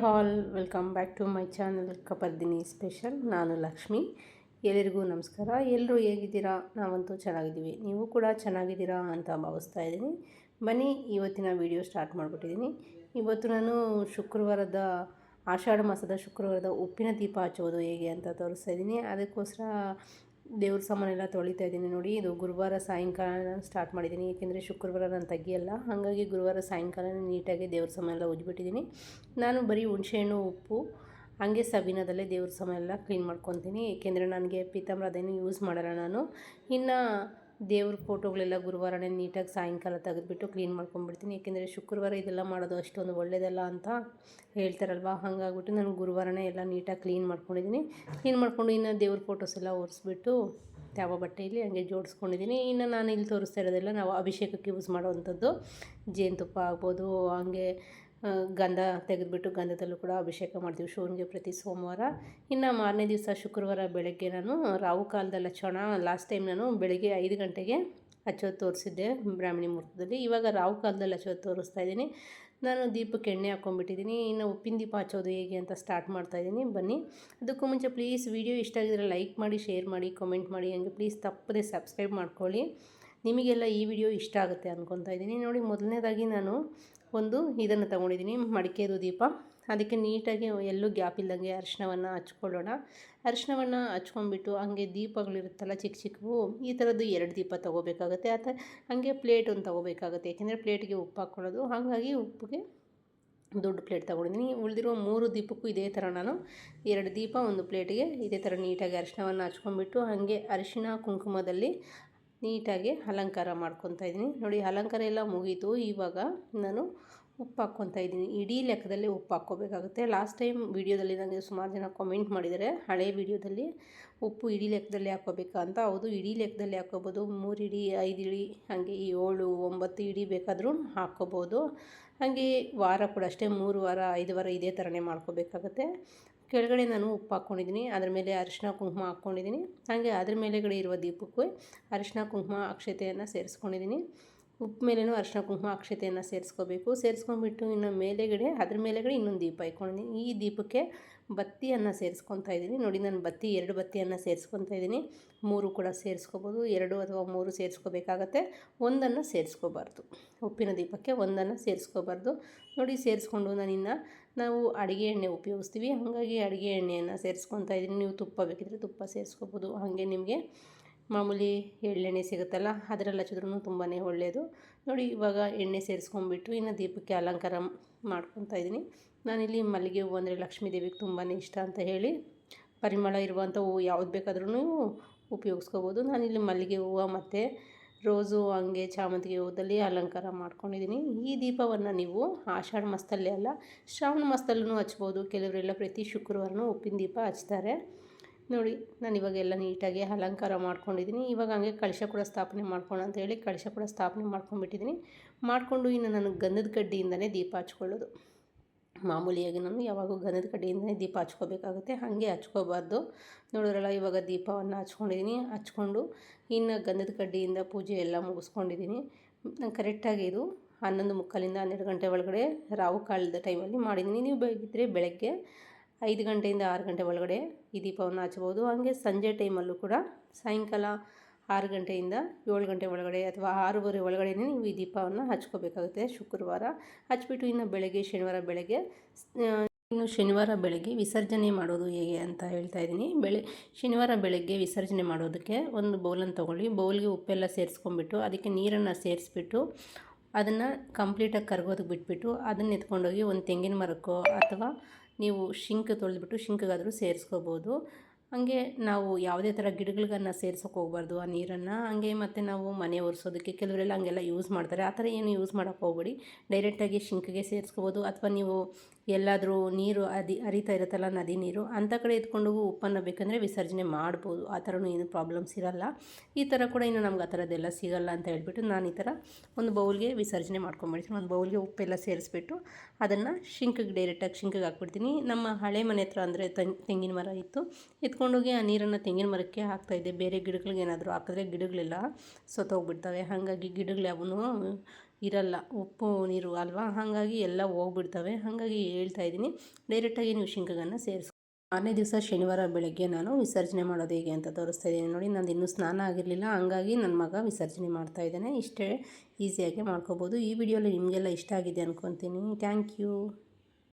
Hall, welcome back to my channel Kapardini special. ನಾನು ಲಕ್ಷ್ಮಿ. ಎಲ್ಲರಿಗೂ ನಮಸ್ಕಾರ. ಎಲ್ಲರೂ ಹೇಗಿದ್ದೀರಾ? ನಾವಂತೂ ಚೆನ್ನಾಗಿದ್ದೀವಿ. ನೀವು ಕೂಡ ಚೆನ್ನಾಗಿದ್ದೀರಾ ಅಂತ ಭಾವಿಸ್ತಾ ಇದ್ದೀನಿ. ಬನ್ನಿ, ಇವತ್ತಿನ ವಿಡಿಯೋ ಸ್ಟಾರ್ಟ್ ಮಾಡಿಬಿಟ್ಟಿದ್ದೀನಿ. ಇವತ್ತು ನಾನು ಶುಕ್ರವಾರದ, ಆಷಾಢ ಮಾಸದ ಶುಕ್ರವಾರದ ಉಪ್ಪಿನ ದೀಪ ಹಚ್ಚೋದು ಹೇಗೆ ಅಂತ ತೋರಿಸ್ತಾ ಇದ್ದೀನಿ. ಅದಕ್ಕೋಸ್ಕರ ದೇವ್ರ ಸಾಮಾನೆಲ್ಲ ತೊಳಿತಾ ಇದ್ದೀನಿ ನೋಡಿ. ಇದು ಗುರುವಾರ ಸಾಯಂಕಾಲ ಸ್ಟಾರ್ಟ್ ಮಾಡಿದ್ದೀನಿ. ಏಕೆಂದರೆ ಶುಕ್ರವಾರ ನಾನು ತೆಗಿಯಲ್ಲ ಹಾಗಾಗಿ ಗುರುವಾರ ಸಾಯಂಕಾಲ ನೀಟಾಗಿ ದೇವ್ರ ಸಾಮಾನೆಲ್ಲ ಉಜ್ಬಿಟ್ಟಿದ್ದೀನಿ. ನಾನು ಬರೀ ಹುಣಸೆಹಣ್ಣು, ಉಪ್ಪು, ಹಾಗೆ ಸಬೀನದಲ್ಲೇ ದೇವ್ರ ಸಾಮಾನೆಲ್ಲ ಕ್ಲೀನ್ ಮಾಡ್ಕೊತೀನಿ. ಏಕೆಂದರೆ ನನಗೆ ಪೀತಾಂಬರ ಅದೇನು ಯೂಸ್ ಮಾಡಲ್ಲ ನಾನು. ಇನ್ನು ದೇವ್ರ ಫೋಟೋಗಳೆಲ್ಲ ಗುರುವಾರನೇ ನೀಟಾಗಿ ಸಾಯಂಕಾಲ ತೆಗೆದುಬಿಟ್ಟು ಕ್ಲೀನ್ ಮಾಡ್ಕೊಂಡ್ಬಿಡ್ತೀನಿ. ಏಕೆಂದರೆ ಶುಕ್ರವಾರ ಇದೆಲ್ಲ ಮಾಡೋದು ಅಷ್ಟೊಂದು ಒಳ್ಳೆಯದಲ್ಲ ಅಂತ ಹೇಳ್ತಾರಲ್ವ? ಹಾಗಾಗ್ಬಿಟ್ಟು ನಾನು ಗುರುವಾರನೇ ಎಲ್ಲ ನೀಟಾಗಿ ಕ್ಲೀನ್ ಮಾಡ್ಕೊಂಡಿದ್ದೀನಿ. ಕ್ಲೀನ್ ಮಾಡ್ಕೊಂಡು ಇನ್ನು ದೇವ್ರ ಫೋಟೋಸ್ ಎಲ್ಲ ಒರೆಸ್ಬಿಟ್ಟು ಯಾವ ಬಟ್ಟೆಯಲ್ಲಿ ಹಂಗೆ ಜೋಡಿಸ್ಕೊಂಡಿದ್ದೀನಿ. ಇನ್ನು ನಾನು ಇಲ್ಲಿ ತೋರಿಸ್ತಾ ಇರೋದೆಲ್ಲ ನಾವು ಅಭಿಷೇಕಕ್ಕೆ ಯೂಸ್ ಮಾಡುವಂಥದ್ದು. ಜೇನುತುಪ್ಪ ಆಗ್ಬೋದು, ಹಂಗೆ ಗಂಧ ತೆಗೆದುಬಿಟ್ಟು ಗಂಧದಲ್ಲೂ ಕೂಡ ಅಭಿಷೇಕ ಮಾಡ್ತೀವಿ. ಶಿವನಿಗೆ ಪ್ರತಿ ಸೋಮವಾರ. ಇನ್ನು ಮಾರನೇ ದಿವಸ ಶುಕ್ರವಾರ ಬೆಳಗ್ಗೆ ನಾನು ರಾವು ಕಾಲದಲ್ಲಿ ಹಚ್ಚೋಣ. ಲಾಸ್ಟ್ ಟೈಮ್ ನಾನು ಬೆಳಗ್ಗೆ ಐದು ಗಂಟೆಗೆ ಹಚ್ಚೋದು ತೋರಿಸಿದ್ದೆ ಬ್ರಾಹ್ಮಣಿ ಮುಹೂರ್ತದಲ್ಲಿ. ಇವಾಗ ರಾವು ಕಾಲದಲ್ಲಿ ಹಚ್ಚೋದು ತೋರಿಸ್ತಾ ಇದ್ದೀನಿ. ನಾನು ದೀಪಕ್ಕೆ ಎಣ್ಣೆ ಹಾಕ್ಕೊಂಡ್ಬಿಟ್ಟಿದ್ದೀನಿ ಇನ್ನು ಉಪ್ಪಿನ ದೀಪ ಹಚ್ಚೋದು ಹೇಗೆ ಅಂತ ಸ್ಟಾರ್ಟ್ ಮಾಡ್ತಾಯಿದ್ದೀನಿ ಬನ್ನಿ. ಅದಕ್ಕೂ ಮುಂಚೆ ಪ್ಲೀಸ್ ವಿಡಿಯೋ ಇಷ್ಟ ಆಗಿದ್ರೆ ಲೈಕ್ ಮಾಡಿ ಶೇರ್ ಮಾಡಿ ಕಮೆಂಟ್ ಮಾಡಿ. ಹಂಗೆ ಪ್ಲೀಸ್ ತಪ್ಪದೆ ಸಬ್ಸ್ಕ್ರೈಬ್ ಮಾಡ್ಕೊಳ್ಳಿ. ನಿಮಗೆಲ್ಲ ಈ ವಿಡಿಯೋ ಇಷ್ಟ ಆಗುತ್ತೆ ಅಂದ್ಕೊತಾ ಇದ್ದೀನಿ. ನೋಡಿ, ಮೊದಲನೇದಾಗಿ ನಾನು ಒಂದು ಇದನ್ನು ತೊಗೊಂಡಿದ್ದೀನಿ ಮಡಿಕೆದು ದೀಪ. ಅದಕ್ಕೆ ನೀಟಾಗಿ ಎಲ್ಲೂ ಗ್ಯಾಪ್ ಇಲ್ಲದಂಗೆ ಅರಿಶಿನವನ್ನು ಹಚ್ಕೊಳ್ಳೋಣ. ಅರಿಶಿನವನ್ನು ಹಚ್ಕೊಂಡ್ಬಿಟ್ಟು ಹಂಗೆ ದೀಪಗಳಿರುತ್ತಲ್ಲ ಚಿಕ್ಕ ಚಿಕ್ಕವು, ಈ ಥರದ್ದು ಎರಡು ದೀಪ ತೊಗೋಬೇಕಾಗುತ್ತೆ. ಅಥವಾ ಹಾಗೆ ಪ್ಲೇಟ್ ಒಂದು ತೊಗೋಬೇಕಾಗುತ್ತೆ. ಯಾಕೆಂದರೆ ಪ್ಲೇಟ್ಗೆ ಉಪ್ಪು ಹಾಕ್ಕೊಳ್ಳೋದು. ಹಾಗಾಗಿ ಉಪ್ಪಿಗೆ ದೊಡ್ಡ ಪ್ಲೇಟ್ ತೊಗೊಂಡಿದ್ದೀನಿ. ಉಳಿದಿರುವ ಮೂರು ದೀಪಕ್ಕೂ ಇದೇ ಥರ ನಾನು ಎರಡು ದೀಪ ಒಂದು ಪ್ಲೇಟಿಗೆ ಇದೇ ಥರ ನೀಟಾಗಿ ಅರಿಶಿನವನ್ನು ಹಚ್ಕೊಂಡ್ಬಿಟ್ಟು ಹಾಗೆ ಅರಿಶಿನ ಕುಂಕುಮದಲ್ಲಿ ನೀಟಾಗಿ ಅಲಂಕಾರ ಮಾಡ್ಕೊತಾ ಇದ್ದೀನಿ. ನೋಡಿ, ಅಲಂಕಾರ ಎಲ್ಲ ಮುಗೀತು. ಇವಾಗ ನಾನು ಉಪ್ಪು ಹಾಕ್ಕೊತಾ ಇದ್ದೀನಿ. ಇಡೀ ಲೆಕ್ಕದಲ್ಲಿ ಉಪ್ಪು ಹಾಕ್ಕೋಬೇಕಾಗುತ್ತೆ. ಲಾಸ್ಟ್ ಟೈಮ್ ವೀಡಿಯೋದಲ್ಲಿ ನನಗೆ ಸುಮಾರು ಜನ ಕಾಮೆಂಟ್ ಮಾಡಿದರೆ ಹಳೆ ವೀಡಿಯೋದಲ್ಲಿ ಉಪ್ಪು ಇಡೀ ಲೆಕ್ಕದಲ್ಲಿ ಹಾಕ್ಕೋಬೇಕಾ ಅಂತ. ಹೌದು, ಇಡೀ ಲೆಕ್ಕದಲ್ಲಿ ಹಾಕ್ಕೋಬೋದು. ಮೂರು ಇಡಿ, ಐದು ಇಡಿ, ಹಾಗೆ ಏಳು, ಒಂಬತ್ತು ಇಡಿ ಬೇಕಾದರೂ ಹಾಕ್ಕೋಬೋದು. ಹಾಗೆ ವಾರ ಕೂಡ ಅಷ್ಟೇ, ಮೂರು ವಾರ, ಐದು ವಾರ ಇದೇ ಥರನೇ ಮಾಡ್ಕೋಬೇಕಾಗತ್ತೆ. ಕೆಳಗಡೆ ನಾನು ಉಪ್ಪು ಹಾಕ್ಕೊಂಡಿದ್ದೀನಿ, ಅದ್ರ ಮೇಲೆ ಅರಿಶಿನ ಕುಂಕುಮ ಹಾಕ್ಕೊಂಡಿದ್ದೀನಿ. ಹಾಗೆ ಅದ್ರ ಮೇಲೆಗಡೆ ಇರುವ ದೀಪಕ್ಕೂ ಅರಿಶಿನ ಕುಂಕುಮ ಅಕ್ಷತೆಯನ್ನು ಸೇರಿಸ್ಕೊಂಡಿದ್ದೀನಿ. ಉಪ್ಪು ಮೇಲೇನೂ ಅರಿಶಿನ ಕುಂಕುಮ ಅಕ್ಷತೆಯನ್ನು ಸೇರಿಸ್ಕೋಬೇಕು. ಸೇರಿಸ್ಕೊಂಡ್ಬಿಟ್ಟು ಇನ್ನು ಮೇಲೆಗಡೆ, ಅದ್ರ ಮೇಲೆಗಡೆ ಇನ್ನೊಂದು ದೀಪ ಇಟ್ಕೊಂಡಿದ್ದೀನಿ. ಈ ದೀಪಕ್ಕೆ ಬತ್ತಿಯನ್ನು ಸೇರಿಸ್ಕೊತಾ ಇದ್ದೀನಿ. ನೋಡಿ, ನಾನು ಬತ್ತಿ, ಎರಡು ಬತ್ತಿಯನ್ನು ಸೇರಿಸ್ಕೊತಾ ಇದ್ದೀನಿ. ಮೂರು ಕೂಡ ಸೇರಿಸ್ಕೋಬೋದು. ಎರಡು ಅಥವಾ ಮೂರು ಸೇರಿಸ್ಕೋಬೇಕಾಗತ್ತೆ. ಒಂದನ್ನು ಸೇರಿಸ್ಕೋಬಾರ್ದು. ಉಪ್ಪಿನ ದೀಪಕ್ಕೆ ಒಂದನ್ನು ಸೇರಿಸ್ಕೋಬಾರ್ದು. ನೋಡಿ, ಸೇರಿಸ್ಕೊಂಡು ನಾನಿನ್ನು ನಾವು ಅಡುಗೆ ಎಣ್ಣೆ ಉಪಯೋಗಿಸ್ತೀವಿ. ಹಾಗಾಗಿ ಅಡುಗೆ ಎಣ್ಣೆಯನ್ನು ಸೇರಿಸ್ಕೊತಾ ಇದ್ದೀನಿ. ನೀವು ತುಪ್ಪ ಬೇಕಿದ್ರೆ ತುಪ್ಪ ಸೇರಿಸ್ಕೋಬೋದು. ಹಾಗೆ ನಿಮಗೆ ಮಾಮೂಲಿ ಎಳ್ಳೆಣ್ಣೆ ಸಿಗುತ್ತಲ್ಲ, ಅದರಲ್ಲಿ ಹಚ್ಚಿದ್ರೂ ತುಂಬಾ ಒಳ್ಳೆಯದು ನೋಡಿ, ಇವಾಗ ಎಣ್ಣೆ ಸೇರಿಸ್ಕೊಂಡ್ಬಿಟ್ಟು ಇನ್ನು ದೀಪಕ್ಕೆ ಅಲಂಕಾರ ಮಾಡ್ಕೊತಾ ಇದ್ದೀನಿ. ನಾನಿಲ್ಲಿ ಮಲ್ಲಿಗೆ ಹೂವು ಅಂದರೆ ಲಕ್ಷ್ಮೀ ದೇವಿಗೆ ತುಂಬಾ ಇಷ್ಟ ಅಂತ ಹೇಳಿ ಪರಿಮಳ ಇರುವಂಥ ಹೂವು ಯಾವ್ದು ಬೇಕಾದ್ರೂ ಉಪಯೋಗಿಸ್ಕೋಬೋದು. ನಾನಿಲ್ಲಿ ಮಲ್ಲಿಗೆ ಹೂವು ಮತ್ತು ರೋಸು ಹಂಗೆ ಚಾಮಂತಿಗೆ ಹೂದಲ್ಲಿ ಅಲಂಕಾರ ಮಾಡ್ಕೊಂಡಿದ್ದೀನಿ. ಈ ದೀಪವನ್ನು ನೀವು ಆಷಾಢ ಮಾಸದಲ್ಲೇ ಅಲ್ಲ, ಶ್ರಾವಣ ಮಾಸದಲ್ಲೂ ಹಚ್ಬೋದು. ಕೆಲವರೆಲ್ಲ ಪ್ರತಿ ಶುಕ್ರವಾರನೂ ಉಪ್ಪಿನ ದೀಪ ಹಚ್ತಾರೆ. ನೋಡಿ, ನಾನು ಇವಾಗೆಲ್ಲ ನೀಟಾಗಿ ಅಲಂಕಾರ ಮಾಡ್ಕೊಂಡಿದ್ದೀನಿ. ಇವಾಗ ಹಂಗೆ ಕಳಶ ಕೂಡ ಸ್ಥಾಪನೆ ಮಾಡ್ಕೊಂಡು ಅಂತ ಹೇಳಿ ಕಳಶ ಕೂಡ ಸ್ಥಾಪನೆ ಮಾಡ್ಕೊಂಡ್ಬಿಟ್ಟಿದ್ದೀನಿ. ಮಾಡಿಕೊಂಡು ಇನ್ನು ನಾನು ಗಂಧದ ಕಡ್ಡಿಯಿಂದನೇ ದೀಪ ಹಚ್ಕೊಳ್ಳೋದು. ಮಾಮೂಲಿಯಾಗಿ ನಾನು ಯಾವಾಗೂ ಗಂಧದ ಕಡೆಯಿಂದನೇ ದೀಪ ಹಚ್ಕೋಬೇಕಾಗುತ್ತೆ. ಹಾಗೆ ಹಚ್ಕೋಬಾರ್ದು. ನೋಡಿದ್ರಲ್ಲ, ಇವಾಗ ದೀಪವನ್ನು ಹಚ್ಕೊಂಡಿದ್ದೀನಿ ಹಚ್ಕೊಂಡು ಇನ್ನು ಗಂಧದ ಕಡ್ಡಿಯಿಂದ ಪೂಜೆ ಎಲ್ಲ ಮುಗಿಸ್ಕೊಂಡಿದ್ದೀನಿ ನಾನು ಕರೆಕ್ಟಾಗಿ ಇದು ಹನ್ನೊಂದು ಮುಕ್ಕಾಲಿಂದ ಹನ್ನೆರಡು ಗಂಟೆ ಒಳಗಡೆ ರಾವು ಕಾಲದ ಟೈಮಲ್ಲಿ ಮಾಡಿದ್ದೀನಿ ನೀವು ಬೇಕಿದ್ದರೆ ಬೆಳಗ್ಗೆ ಐದು ಗಂಟೆಯಿಂದ ಆರು ಗಂಟೆ ಒಳಗಡೆ ಈ ದೀಪವನ್ನು ಹಚ್ಬೋದು. ಹಾಗೆ ಸಂಜೆ ಟೈಮಲ್ಲೂ ಕೂಡ ಸಾಯಂಕಾಲ ಆರು ಗಂಟೆಯಿಂದ ಏಳು ಗಂಟೆ ಒಳಗಡೆ ಅಥವಾ ಆರೂವರೆ ಒಳಗಡೆ ನೀವು ಈ ದೀಪವನ್ನು ಹಚ್ಕೋಬೇಕಾಗುತ್ತೆ ಶುಕ್ರವಾರ. ಹಚ್ಬಿಟ್ಟು ಇನ್ನು ಬೆಳಗ್ಗೆ, ಶನಿವಾರ ಬೆಳಗ್ಗೆ ಇನ್ನು ಶನಿವಾರ ಬೆಳಗ್ಗೆ ವಿಸರ್ಜನೆ ಮಾಡೋದು ಹೇಗೆ ಅಂತ ಹೇಳ್ತಾ ಇದ್ದೀನಿ. ಬೆಳೆ, ಶನಿವಾರ ಬೆಳಗ್ಗೆ ವಿಸರ್ಜನೆ ಮಾಡೋದಕ್ಕೆ ಒಂದು ಬೌಲನ್ನು ತೊಗೊಳ್ಳಿ. ಬೌಲ್ಗೆ ಉಪ್ಪೆಲ್ಲ ಸೇರಿಸ್ಕೊಂಡ್ಬಿಟ್ಟು ಅದಕ್ಕೆ ನೀರನ್ನು ಸೇರಿಸ್ಬಿಟ್ಟು ಅದನ್ನು ಕಂಪ್ಲೀಟಾಗಿ ಕರ್ಗೋದಕ್ಕೆ ಬಿಟ್ಬಿಟ್ಟು ಅದನ್ನು ಎತ್ಕೊಂಡೋಗಿ ಒಂದು ತೆಂಗಿನ ಮರಕ್ಕೋ ಅಥವಾ ನೀವು ಶಿಂಕ್ ತೊಳೆದ್ಬಿಟ್ಟು ಶಿಂಕ್ಗಾದರೂ ಸೇರಿಸ್ಕೋಬೋದು. ಹಾಗೆ ನಾವು ಯಾವುದೇ ಥರ ಗಿಡಗಳಿಗನ್ನ ಸೇರ್ಸೋಕೆ ಹೋಗ್ಬಾರ್ದು, ಆ ನೀರನ್ನು. ಹಾಗೆ ಮತ್ತು ನಾವು ಮನೆ ಒರೆಸೋದಕ್ಕೆ ಕೆಲವರೆಲ್ಲ ಹಂಗೆಲ್ಲ ಯೂಸ್ ಮಾಡ್ತಾರೆ. ಆ ಥರ ಏನು ಯೂಸ್ ಮಾಡೋಕ್ಕೆ ಹೋಗ್ಬೇಡಿ. ಡೈರೆಕ್ಟಾಗಿ ಶಿಂಕಿಗೆ ಸೇರಿಸ್ಕೋಬೋದು. ಅಥವಾ ನೀವು ಎಲ್ಲಾದರೂ ನೀರು ಅದಿ ಹರಿತಾ ಇರುತ್ತಲ್ಲ ನದಿ ನೀರು ಅಂಥ ಕಡೆ ಎತ್ಕೊಂಡೋಗಿ ಉಪ್ಪನ್ನು ಬೇಕಂದರೆ ವಿಸರ್ಜನೆ ಮಾಡ್ಬೋದು. ಆ ಥರನೂ ಏನು ಪ್ರಾಬ್ಲಮ್ಸ್ ಇರಲ್ಲ. ಈ ಥರ ಕೂಡ ಇನ್ನು ನಮ್ಗೆ ಆ ಥರದ್ದೆಲ್ಲ ಸಿಗಲ್ಲ ಅಂತ ಹೇಳ್ಬಿಟ್ಟು ನಾನು ಈ ಥರ ಒಂದು ಬೌಲ್ಗೆ ವಿಸರ್ಜನೆ ಮಾಡ್ಕೊಂಬಿಡ್ತೀನಿ. ಒಂದು ಬೌಲ್ಗೆ ಉಪ್ಪೆಲ್ಲ ಸೇರಿಸ್ಬಿಟ್ಟು ಅದನ್ನು ಶಿಂಕಿಗೆ ಡೈರೆಕ್ಟಾಗಿ ಶಿಂಕಿಗೆ ಹಾಕ್ಬಿಡ್ತೀನಿ. ನಮ್ಮ ಹಳೆ ಮನೆ ಹತ್ರ ಅಂದರೆ ತೆಂಗಿನ ಮರ ಇತ್ತು. ಎತ್ಕೊಂಡೋಗಿ ಆ ನೀರನ್ನು ತೆಂಗಿನ ಮರಕ್ಕೆ ಹಾಕ್ತಾಯಿದ್ದೆ ಬೇರೆ ಗಿಡಗಳಿಗೆ ಏನಾದರೂ ಹಾಕಿದ್ರೆ ಗಿಡಗಳೆಲ್ಲ. ಸತ್ತೋಗ್ಬಿಡ್ತವೆ. ಹಾಗಾಗಿ ಗಿಡಗಳು ಯಾವೂ ಇರಲ್ಲ. ಉಪ್ಪು, ನೀರು, ಅಲ್ವಾ? ಹಾಗಾಗಿ ಎಲ್ಲ ಹೋಗ್ಬಿಡ್ತವೆ. ಹಾಗಾಗಿ ಹೇಳ್ತಾ ಇದ್ದೀನಿ. ಡೈರೆಕ್ಟಾಗಿ ನೀವು ಶಿಂಕಗನ್ನು ಸೇರಿಸಿ ಮಾರನೇ ದಿವಸ ಶನಿವಾರ ಬೆಳಗ್ಗೆ ನಾನು ವಿಸರ್ಜನೆ ಮಾಡೋದು ಹೇಗೆ ಅಂತ ತೋರಿಸ್ತಾ ಇದ್ದೀನಿ. ನೋಡಿ, ನಂದು ಇನ್ನೂ ಸ್ನಾನ ಆಗಿರಲಿಲ್ಲ. ಹಂಗಾಗಿ ನನ್ನ ಮಗ ವಿಸರ್ಜನೆ ಮಾಡ್ತಾ ಇದ್ದಾನೆ. ಇಷ್ಟೇ ಈಸಿಯಾಗಿ ಮಾಡ್ಕೋಬೋದು. ಈ ವಿಡಿಯೋಲಿ ನಿಮಗೆಲ್ಲ ಇಷ್ಟ ಆಗಿದೆ ಅಂದ್ಕೊತೀನಿ ಥ್ಯಾಂಕ್ ಯು.